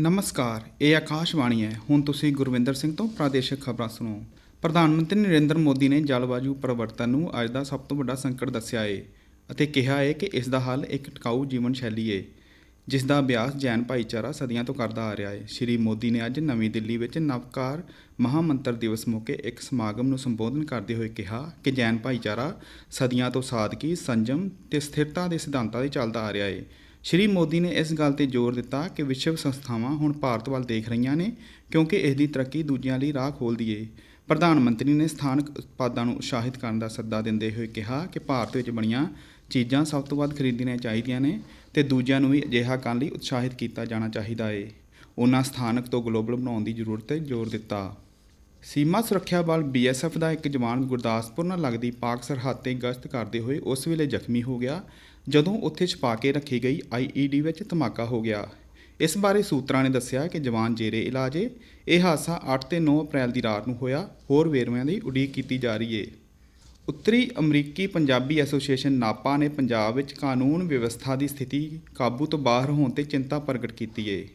ਨਮਸਕਾਰ, ਇਹ ਆਕਾਸ਼ਵਾਣੀ ਹੈ। ਹੁਣ ਤੁਸੀਂ ਗੁਰਵਿੰਦਰ ਸਿੰਘ ਤੋਂ ਪ੍ਰਾਦੇਸ਼ਿਕ ਖਬਰਾਂ ਸੁਣੋ। ਪ੍ਰਧਾਨ ਮੰਤਰੀ ਨਰਿੰਦਰ ਮੋਦੀ ਨੇ ਜਲਵਾਯੂ ਪਰਿਵਰਤਨ ਨੂੰ ਅੱਜ ਦਾ ਸਭ ਤੋਂ ਵੱਡਾ ਸੰਕਟ ਦੱਸਿਆ ਹੈ ਅਤੇ ਕਿਹਾ ਹੈ ਕਿ ਇਸ ਦਾ ਹੱਲ ਇੱਕ ਟਿਕਾਊ ਜੀਵਨ ਸ਼ੈਲੀ ਹੈ ਜਿਸ ਦਾ ਅਭਿਆਸ ਜੈਨ ਭਾਈਚਾਰਾ ਸਦੀਆਂ ਤੋਂ ਕਰਦਾ ਆ ਰਿਹਾ ਹੈ ਸ਼੍ਰੀ ਮੋਦੀ ਨੇ ਅੱਜ ਨਵੀਂ ਦਿੱਲੀ ਵਿੱਚ ਨਵਕਾਰ ਮਹਾਮੰਤਰ ਦਿਵਸ ਮੌਕੇ ਇੱਕ ਸਮਾਗਮ ਨੂੰ ਸੰਬੋਧਨ ਕਰਦੇ ਹੋਏ ਕਿਹਾ ਕਿ ਜੈਨ ਭਾਈਚਾਰਾ ਸਦੀਆਂ ਤੋਂ ਸਾਦਗੀ, ਸੰਜਮ ਤੇ ਸਥਿਰਤਾ ਦੇ ਸਿਧਾਂਤਾਂ ਤੇ ਚੱਲਦਾ ਆ ਰਿਹਾ ਹੈ ਸ਼੍ਰੀ ਮੋਦੀ ਨੇ ਇਸ ਗੱਲ ਤੇ ਜ਼ੋਰ ਦਿੱਤਾ ਕਿ ਵਿਸ਼ਵ ਸੰਸਥਾਵਾਂ ਹੁਣ ਭਾਰਤ ਵੱਲ ਦੇਖ ਰਹੀਆਂ ਨੇ ਕਿਉਂਕਿ ਇਸ ਦੀ ਤਰੱਕੀ ਦੂਜਿਆਂ ਲਈ ਰਾਹ ਖੋਲ੍ਹਦੀ ਏ। ਪ੍ਰਧਾਨ ਮੰਤਰੀ ਨੇ ਸਥਾਨਕ ਉਤਪਾਦਾਂ ਨੂੰ ਉਤਸ਼ਾਹਿਤ ਕਰਨ ਦਾ ਸੱਦਾ ਦਿੰਦੇ ਹੋਏ ਕਿਹਾ ਕਿ ਭਾਰਤ ਵਿੱਚ ਬਣੀਆਂ ਚੀਜ਼ਾਂ ਸਭ ਤੋਂ ਵੱਧ ਖਰੀਦਣੀਆਂ ਚਾਹੀਦੀਆਂ ਨੇ ਤੇ ਦੂਜਿਆਂ ਨੂੰ ਵੀ ਅਜਿਹਾ ਕਰਨ ਲਈ ਉਤਸ਼ਾਹਿਤ ਕੀਤਾ ਜਾਣਾ ਚਾਹੀਦਾ ਏ। ਉਹਨਾਂ ਸਥਾਨਕ ਤੋਂ ਗਲੋਬਲ ਬਣਾਉਣ ਦੀ ਜ਼ਰੂਰਤ ਤੇ ਜ਼ੋਰ ਦਿੱਤਾ। ਸੀਮਾ ਸੁਰੱਖਿਆ ਬਲ ਬੀਐਸਐਫ ਦਾ ਇੱਕ ਜਵਾਨ ਗੁਰਦਾਸਪੁਰ ਨਾਲ ਲੱਗਦੀ ਪਾਕ ਸਰਹੱਦ ਤੇ ਗਸ਼ਤ ਕਰਦੇ ਹੋਏ ਉਸ ਵੇਲੇ ਜ਼ਖਮੀ ਹੋ ਗਿਆ ਜਦੋਂ ਉੱਥੇ ਛਪਾ ਕੇ ਰੱਖੀ ਗਈ ਆਈਈਡੀ ਵਿੱਚ ਧਮਾਕਾ ਹੋ ਗਿਆ। ਇਸ ਬਾਰੇ ਸੂਤਰਾਂ ਨੇ ਦੱਸਿਆ ਕਿ ਜਵਾਨ ਜੇਰੇ ਇਲਾਜ ਏ ਇਹ ਹਾਦਸਾ 8 ਤੇ 9 ਅਪ੍ਰੈਲ ਦੀ ਰਾਤ ਨੂੰ ਹੋਇਆ, ਹੋਰ ਵੇਰਵਿਆਂ ਦੀ ਉਡੀਕ ਕੀਤੀ ਜਾ ਰਹੀ ਏ। ਉੱਤਰੀ ਅਮਰੀਕੀ ਪੰਜਾਬੀ ਐਸੋਸੀਏਸ਼ਨ ਨਾਪਾ ਨੇ ਪੰਜਾਬ ਵਿੱਚ ਕਾਨੂੰਨ ਵਿਵਸਥਾ ਦੀ ਸਥਿਤੀ ਕਾਬੂ ਤੋਂ ਬਾਹਰ ਹੋਣ ਤੇ ਚਿੰਤਾ ਪ੍ਰਗਟ ਕੀਤੀ ਏ।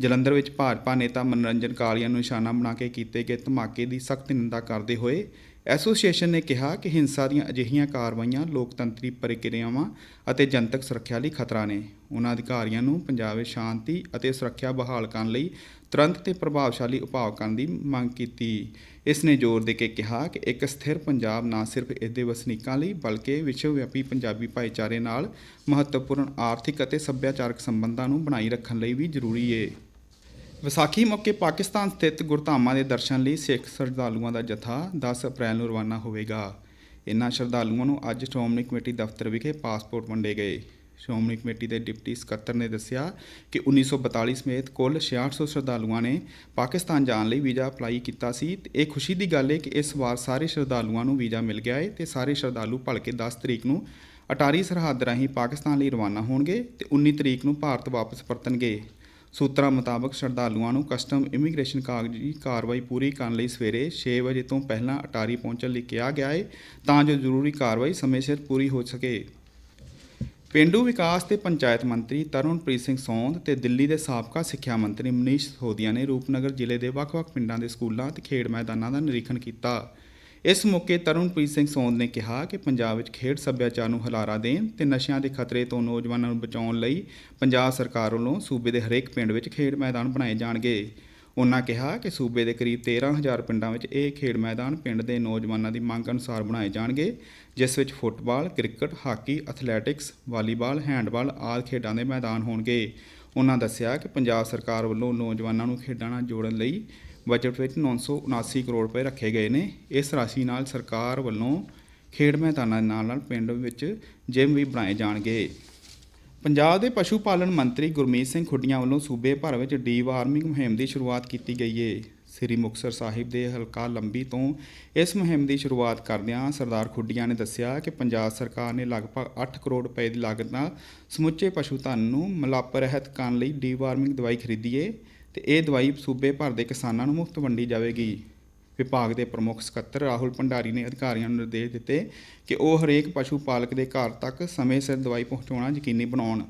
ਜਲੰਧਰ ਵਿੱਚ ਭਾਜਪਾ ਨੇਤਾ ਮਨੋਰੰਜਨ ਕਾਲੀਆ ਨੂੰ ਨਿਸ਼ਾਨਾ ਬਣਾ ਕੇ ਕੀਤੇ ਗਏ ਧਮਾਕੇ ਦੀ ਸਖਤ ਨਿੰਦਾ ਕਰਦੇ ਹੋਏ ਐਸੋਸੀਏਸ਼ਨ ਨੇ ਕਿਹਾ ਕਿ ਹਿੰਸਾ ਦੀਆਂ ਅਜਿਹੀਆਂ ਕਾਰਵਾਈਆਂ ਲੋਕਤੰਤਰੀ ਪ੍ਰਕਿਰਿਆਵਾਂ ਅਤੇ ਜਨਤਕ ਸੁਰੱਖਿਆ ਲਈ ਖਤਰਾ ਨੇ। ਉਹਨਾਂ ਅਧਿਕਾਰੀਆਂ ਨੂੰ ਪੰਜਾਬ ਵਿੱਚ ਸ਼ਾਂਤੀ ਅਤੇ ਸੁਰੱਖਿਆ ਬਹਾਲ ਕਰਨ ਲਈ ਤੁਰੰਤ ਤੇ ਪ੍ਰਭਾਵਸ਼ਾਲੀ ਉਪਾਅ ਕਰਨ ਦੀ ਮੰਗ ਕੀਤੀ। ਇਸ ਨੇ ਜ਼ੋਰ ਦੇ ਕੇ ਕਿਹਾ ਕਿ ਇੱਕ ਸਥਿਰ ਪੰਜਾਬ ਨਾ ਸਿਰਫ ਇਸ ਦੇ ਵਸਨੀਕਾਂ ਲਈ ਬਲਕਿ ਵਿਸ਼ਵ ਵਿਆਪੀ ਪੰਜਾਬੀ ਭਾਈਚਾਰੇ ਨਾਲ ਮਹੱਤਵਪੂਰਨ ਆਰਥਿਕ ਅਤੇ ਸੱਭਿਆਚਾਰਕ ਸੰਬੰਧਾਂ ਨੂੰ ਬਣਾਈ ਰੱਖਣ ਲਈ ਵੀ ਜ਼ਰੂਰੀ ਹੈ ਵਿਸਾਖੀ ਮੌਕੇ ਪਾਕਿਸਤਾਨ ਸਥਿਤ ਗੁਰਧਾਮਾਂ ਦੇ ਦਰਸ਼ਨ ਲਈ ਸਿੱਖ ਸ਼ਰਧਾਲੂਆਂ ਦਾ ਜਥਾ 10 ਅਪ੍ਰੈਲ ਨੂੰ ਰਵਾਨਾ ਹੋਵੇਗਾ। ਇਨ੍ਹਾਂ ਸ਼ਰਧਾਲੂਆਂ ਨੂੰ ਅੱਜ ਸ਼੍ਰੋਮਣੀ ਕਮੇਟੀ ਦਫ਼ਤਰ ਵਿਖੇ ਪਾਸਪੋਰਟ ਵੰਡੇ ਗਏ। ਸ਼੍ਰੋਮਣੀ ਕਮੇਟੀ ਦੇ ਡਿਪਟੀ ਸਕੱਤਰ ਨੇ ਦੱਸਿਆ ਕਿ 1942 ਸਮੇਤ ਕੁੱਲ 6600 ਸ਼ਰਧਾਲੂਆਂ ਨੇ ਪਾਕਿਸਤਾਨ ਜਾਣ ਲਈ ਵੀਜ਼ਾ ਅਪਲਾਈ ਕੀਤਾ ਸੀ ਤੇ ਇਹ ਖੁਸ਼ੀ ਦੀ ਗੱਲ ਹੈ ਕਿ ਇਸ ਵਾਰ ਸਾਰੇ ਸ਼ਰਧਾਲੂਆਂ ਨੂੰ ਵੀਜ਼ਾ ਮਿਲ ਗਿਆ ਹੈ ਤੇ ਸਾਰੇ ਸ਼ਰਧਾਲੂ ਭਲਕੇ 10 ਤਰੀਕ ਨੂੰ ਅਟਾਰੀ ਸਰਹੱਦ ਰਾਹੀਂ ਪਾਕਿਸਤਾਨ ਲਈ ਰਵਾਨਾ ਹੋਣਗੇ ਤੇ 19 ਤਰੀਕ ਨੂੰ ਭਾਰਤ ਵਾਪਸ ਪਰਤਣਗੇ। ਸੂਤਰਾਂ ਮੁਤਾਬਕ ਸ਼ਰਧਾਲੂਆਂ ਨੂੰ ਕਸਟਮ ਇਮੀਗ੍ਰੇਸ਼ਨ ਕਾਗਜ਼ੀ ਕਾਰਵਾਈ ਪੂਰੀ ਕਰਨ ਲਈ ਸਵੇਰੇ 6 ਵਜੇ ਤੋਂ ਪਹਿਲਾਂ ਅਟਾਰੀ ਪਹੁੰਚਣ ਲਈ ਕਿਹਾ ਗਿਆ ਹੈ ਤਾਂ ਜੋ ਜ਼ਰੂਰੀ ਕਾਰਵਾਈ ਸਮੇਂ ਸਿਰ ਪੂਰੀ ਹੋ ਸਕੇ। ਪਿੰਡੂ ਵਿਕਾਸ ਤੇ ਪੰਚਾਇਤ ਮੰਤਰੀ ਤਰਨਪ੍ਰੀਤ ਸਿੰਘ ਸੌਂਦ ਤੇ ਦਿੱਲੀ ਦੇ ਸਾਬਕਾ ਸਿੱਖਿਆ ਮੰਤਰੀ ਮਨੀਸ਼ ਸੋਦੀਆ ਨੇ ਰੂਪਨਗਰ ਜ਼ਿਲ੍ਹੇ ਦੇ ਵੱਖ-ਵੱਖ ਪਿੰਡਾਂ ਦੇ ਸਕੂਲਾਂ ਤੇ ਖੇਡ ਮੈਦਾਨਾਂ ਦਾ ਨਿਰੀਖਣ ਕੀਤਾ। ਇਸ ਮੌਕੇ ਤਰਨਪ੍ਰੀਤ ਸਿੰਘ ਸੌਂਦ ਨੇ ਕਿਹਾ ਕਿ ਪੰਜਾਬ ਵਿੱਚ ਖੇਡ ਸੱਭਿਆਚਾਰ ਨੂੰ ਹੁਲਾਰਾ ਦੇਣ ਤੇ ਨਸ਼ਿਆਂ ਦੇ ਖਤਰੇ ਤੋਂ ਨੌਜਵਾਨਾਂ ਨੂੰ ਬਚਾਉਣ ਲਈ ਪੰਜਾਬ ਸਰਕਾਰ ਵੱਲੋਂ ਸੂਬੇ ਦੇ ਹਰੇਕ ਪਿੰਡ ਵਿੱਚ ਖੇਡ ਮੈਦਾਨ ਬਣਾਏ ਜਾਣਗੇ। ਉਹਨਾਂ ਕਿਹਾ ਕਿ ਸੂਬੇ ਦੇ ਕਰੀਬ 13000 ਪਿੰਡਾਂ ਵਿੱਚ ਇਹ ਖੇਡ ਮੈਦਾਨ ਪਿੰਡ ਦੇ ਨੌਜਵਾਨਾਂ ਦੀ ਮੰਗ ਅਨੁਸਾਰ ਬਣਾਏ ਜਾਣਗੇ, ਜਿਸ ਵਿੱਚ football, cricket, hockey, athletics, volleyball, handball ਆਦਿ ਖੇਡਾਂ ਦੇ ਮੈਦਾਨ ਹੋਣਗੇ। ਉਹਨਾਂ ਦੱਸਿਆ ਕਿ ਪੰਜਾਬ ਸਰਕਾਰ ਵੱਲੋਂ ਨੌਜਵਾਨਾਂ ਨੂੰ ਖੇਡਾਂ ਨਾਲ ਜੋੜਨ ਲਈ ਬਜਟ ਵਿੱਚ 979 ਕਰੋੜ ਰੁਪਏ ਰੱਖੇ ਗਏ ਨੇ। ਇਸ ਰਾਸ਼ੀ ਨਾਲ ਸਰਕਾਰ ਵੱਲੋਂ ਖੇਡ ਮੈਦਾਨਾਂ ਦੇ ਨਾਲ ਨਾਲ ਪਿੰਡ ਵਿੱਚ ਜਿਮ ਵੀ ਬਣਾਏ ਜਾਣਗੇ। ਪੰਜਾਬ ਦੇ ਪਸ਼ੂ ਪਾਲਣ ਮੰਤਰੀ ਗੁਰਮੀਤ ਸਿੰਘ ਖੁੱਡੀਆਂ ਵੱਲੋਂ ਸੂਬੇ ਭਰ ਵਿੱਚ ਡੀ-ਵਾਰਮਿੰਗ ਮੁਹਿੰਮ ਦੀ ਸ਼ੁਰੂਆਤ ਕੀਤੀ ਗਈ ਏ। ਸ੍ਰੀ ਮੁਕਤਸਰ ਸਾਹਿਬ ਦੇ ਹਲਕਾ ਲੰਬੀ ਤੋਂ ਇਸ ਮੁਹਿੰਮ ਦੀ ਸ਼ੁਰੂਆਤ ਕਰਦਿਆਂ ਸਰਦਾਰ ਖੁੱਡੀਆਂ ਨੇ ਦੱਸਿਆ ਕਿ ਪੰਜਾਬ ਸਰਕਾਰ ਨੇ ਲਗਭਗ 8 ਕਰੋੜ ਰੁਪਏ ਦੀ ਲਾਗਤ ਨਾਲ ਸਮੁੱਚੇ ਪਸ਼ੂ ਧਨ ਨੂੰ ਮਲਾਪ ਰਹਿਤ ਕਰਨ ਲਈ ਡੀਵਾਰਮਿੰਗ ਦਵਾਈ ਖਰੀਦੀ ਏ ਤੇ ਇਹ ਦਵਾਈ ਸੂਬੇ ਭਰ ਦੇ ਕਿਸਾਨਾਂ ਨੂੰ ਮੁਫਤ ਵੰਡੀ ਜਾਵੇਗੀ। ਵਿਭਾਗ ਦੇ ਪ੍ਰਮੁੱਖ ਸਕੱਤਰ ਰਾਹੁਲ ਭੰਡਾਰੀ ਨੇ ਅਧਿਕਾਰੀਆਂ ਨੂੰ ਨਿਰਦੇਸ਼ ਦਿੱਤੇ ਕਿ ਉਹ ਹਰੇਕ ਪਸ਼ੂ ਪਾਲਕ ਦੇ ਘਰ ਤੱਕ ਸਮੇਂ ਸਿਰ ਦਵਾਈ ਪਹੁੰਚਾਉਣਾ ਯਕੀਨੀ ਬਣਾਉਣ।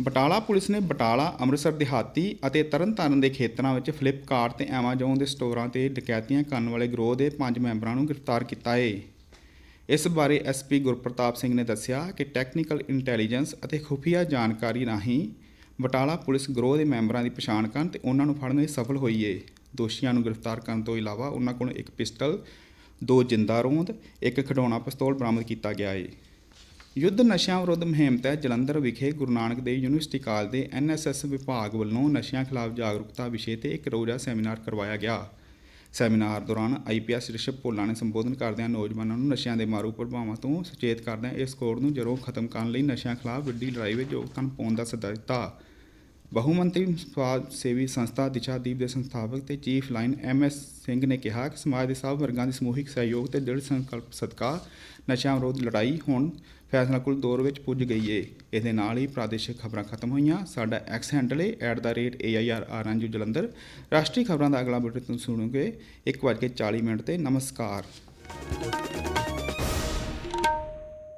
ਬਟਾਲਾ ਪੁਲਿਸ ਨੇ ਬਟਾਲਾ, ਅੰਮ੍ਰਿਤਸਰ ਦਿਹਾਤੀ ਅਤੇ ਤਰਨਤਾਰਨ ਦੇ ਖੇਤਰਾਂ ਵਿੱਚ ਫਲਿੱਪਕਾਰਟ ਤੇ ਐਮਾਜ਼ੋਨ ਦੇ ਸਟੋਰਾਂ ਤੇ ਡਕੈਤੀਆਂ ਕਰਨ ਵਾਲੇ ਗਰੋਹ ਦੇ ਪੰਜ ਮੈਂਬਰਾਂ ਨੂੰ ਗ੍ਰਿਫਤਾਰ ਕੀਤਾ ਹੈ ਇਸ ਬਾਰੇ ਐਸਪੀ ਗੁਰਪ੍ਰਤਾਪ ਸਿੰਘ ਨੇ ਦੱਸਿਆ ਕਿ ਟੈਕਨੀਕਲ ਇੰਟੈਲੀਜੈਂਸ ਅਤੇ ਖੁਫੀਆ ਜਾਣਕਾਰੀ ਰਾਹੀਂ ਬਟਾਲਾ ਪੁਲਿਸ ਗਰੋਹ ਦੇ ਮੈਂਬਰਾਂ ਦੀ ਪਛਾਣ ਕਰਨ ਤੇ ਉਹਨਾਂ ਨੂੰ ਫੜਨ ਵਿੱਚ ਸਫਲ ਹੋਈ ਏ। ਦੋਸ਼ੀਆਂ ਨੂੰ ਗ੍ਰਿਫਤਾਰ ਕਰਨ ਤੋਂ ਇਲਾਵਾ ਉਹਨਾਂ ਕੋਲੋਂ ਇੱਕ ਪਿਸਟਲ, ਦੋ ਜਿੰਦਾ ਰੋਂਦ, ਇੱਕ ਖਿਡੌਣਾ ਪਿਸਤੌਲ ਬਰਾਮਦ ਕੀਤਾ ਗਿਆ ਏ। ਯੁੱਧ ਨਸ਼ਿਆਂ ਵਿਰੁੱਧ ਮੁਹਿੰਮ ਤਹਿਤ ਜਲੰਧਰ ਵਿਖੇ ਗੁਰੂ ਨਾਨਕ ਦੇਵ ਯੂਨੀਵਰਸਿਟੀ ਕਾਲਜ ਦੇ ਐਨਐਸਐਸ ਵਿਭਾਗ ਵੱਲੋਂ ਨਸ਼ਿਆਂ ਖਿਲਾਫ ਜਾਗਰੂਕਤਾ ਵਿਸ਼ੇ ਤੇ ਇੱਕ ਰੋਜ਼ਾ ਸੈਮੀਨਾਰ ਕਰਵਾਇਆ ਗਿਆ। ਸੈਮੀਨਾਰ ਦੌਰਾਨ ਆਈਪੀਐਸ ਰਿਸ਼ਵ ਭੋਲਾ ਨੇ ਸੰਬੋਧਨ ਕਰਦਿਆਂ ਨੌਜਵਾਨਾਂ ਨੂੰ ਨਸ਼ਿਆਂ ਦੇ ਮਾਰੂ ਪ੍ਰਭਾਵਾਂ ਤੋਂ ਸੁਚੇਤ ਕਰਦਿਆਂ ਇਸ ਕੋਡ ਨੂੰ ਜਰੂਰ ਖਤਮ ਕਰਨ ਲਈ ਨਸ਼ਿਆਂ ਖਿਲਾਫ ਵੱਡੀ ਲੜਾਈ ਵਿੱਚ ਯੋਗਦਾਨ ਪਾਉਣ ਦਾ ਸੱਦਾ ਦਿੱਤਾ। ਬਹੁਮੰਤਰੀ ਸਮਾਜ ਸੇਵੀ ਸੰਸਥਾ ਦਿਸ਼ਾਦੀਪ ਦੇ ਸੰਸਥਾਪਕ ਤੇ ਚੀਫ ਲਾਈਨ ਐਮਐਸ ਸਿੰਘ ਨੇ ਕਿਹਾ ਕਿ ਸਮਾਜ ਦੇ ਸਭ ਵਰਗਾਂ ਦੇ ਸਮੂਹਿਕ ਸਹਿਯੋਗ ਤੇ ਦ੍ਰਿੜ ਸੰਕਲਪ ਸਦਕਾ ਨਸ਼ਿਆਂ ਵਿਰੁੱਧ ਲੜਾਈ ਹੁਣ ਫੈਸਲਾਕੁਲ ਦੌਰ ਵਿੱਚ ਪੁੱਜ ਗਈ ਏ। ਇਹਦੇ ਨਾਲ ਹੀ ਪ੍ਰਾਦੇਸ਼ਿਕ ਖਬਰਾਂ ਖਤਮ ਹੋਈਆਂ। ਸਾਡਾ ਐਕਸ ਹੈਂਡਲ ਏ @airrnju ਜਲੰਧਰ। ਰਾਸ਼ਟਰੀ ਖਬਰਾਂ ਦਾ ਅਗਲਾ ਬੁਲੇਟਿਨ ਸੁਣੋਗੇ। 1:40 ਮਿੰਟ ਤੇ ਨਮਸਕਾਰ।